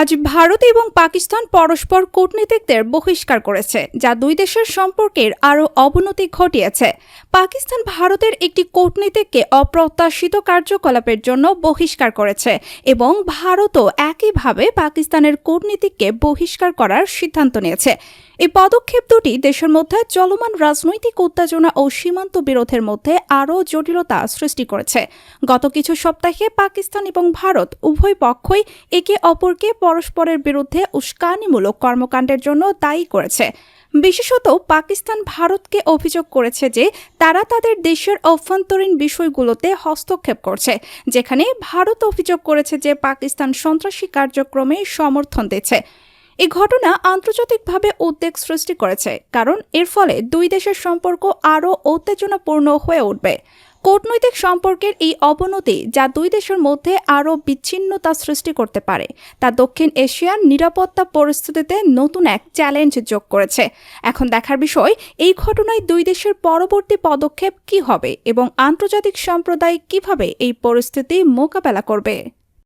আজ ভারত এবং পাকিস্তান পরস্পর কূটনীতিকদের বহিষ্কার করেছে, যা দুই দেশের সম্পর্কের আরও অবনতি ঘটিয়েছে। পাকিস্তান ভারতের একটি কূটনীতিককে অপ্রত্যাশিত কার্যকলাপের জন্য বহিষ্কার করেছে এবং ভারতও একইভাবে পাকিস্তানের কূটনীতিককে বহিষ্কার করার সিদ্ধান্ত নিয়েছে। এই পদক্ষেপ দুটি দেশের মধ্যে চলমান রাজনৈতিক উত্তেজনা ও সীমান্ত বিরোধের মধ্যে আরও জটিলতা সৃষ্টি করেছে। গত কিছু সপ্তাহে পাকিস্তান এবং ভারত উভয় পক্ষই একে অপরকে পরস্পরের বিরুদ্ধে উস্কানিমূলক কর্মকাণ্ডের জন্য দায়ী করেছে। বিশেষত পাকিস্তান ভারতকে অভিযোগ করেছে যে তারা তাদের দেশের অভ্যন্তরীণ বিষয়গুলোতে হস্তক্ষেপ করছে, যেখানে ভারত অভিযোগ করেছে যে পাকিস্তান সন্ত্রাসী কার্যক্রমে সমর্থন দিচ্ছে। এই ঘটনা আন্তর্জাতিকভাবে উদ্বেগ সৃষ্টি করেছে, কারণ এর ফলে দুই দেশের সম্পর্ক আরও উত্তেজনাপূর্ণ হয়ে উঠবে। কূটনৈতিক সম্পর্কের এই অবনতি যা দুই দেশের মধ্যে আরও বিচ্ছিন্নতা সৃষ্টি করতে পারে, তা দক্ষিণ এশিয়ার নিরাপত্তা পরিস্থিতিতে নতুন এক চ্যালেঞ্জ যোগ করেছে। এখন দেখার বিষয়, এই ঘটনায় দুই দেশের পরবর্তী পদক্ষেপ কি হবে এবং আন্তর্জাতিক সম্প্রদায় কীভাবে এই পরিস্থিতি মোকাবেলা করবে?